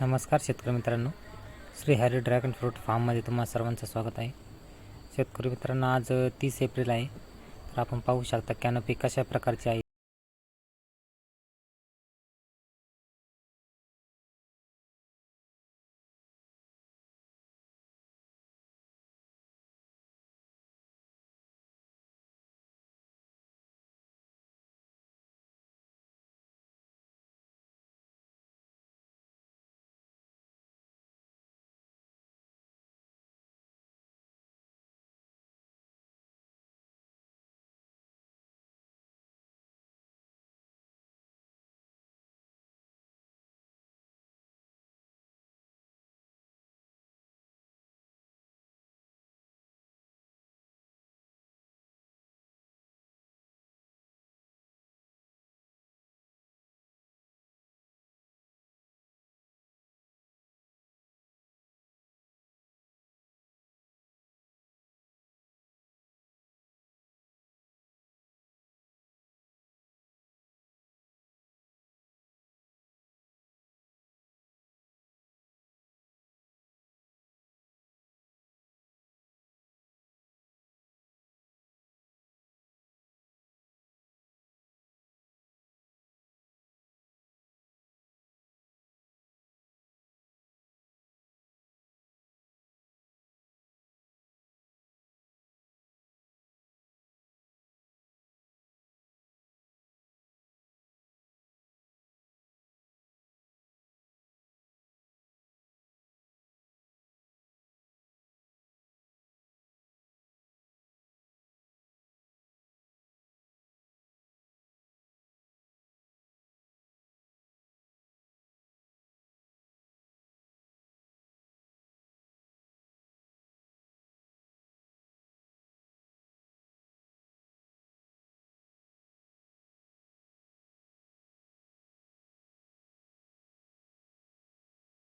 नमस्कार शेतकरी मित्रांनो. श्री हॅरी ड्रॅगन फ्रूट फार्ममध्ये तुम्हा सर्वांचं स्वागत आहे. शेतकरी मित्रांनो आज तीस एप्रिल आहे. तर आपण पाहू शकता कॅनपी कशा प्रकारची आहे.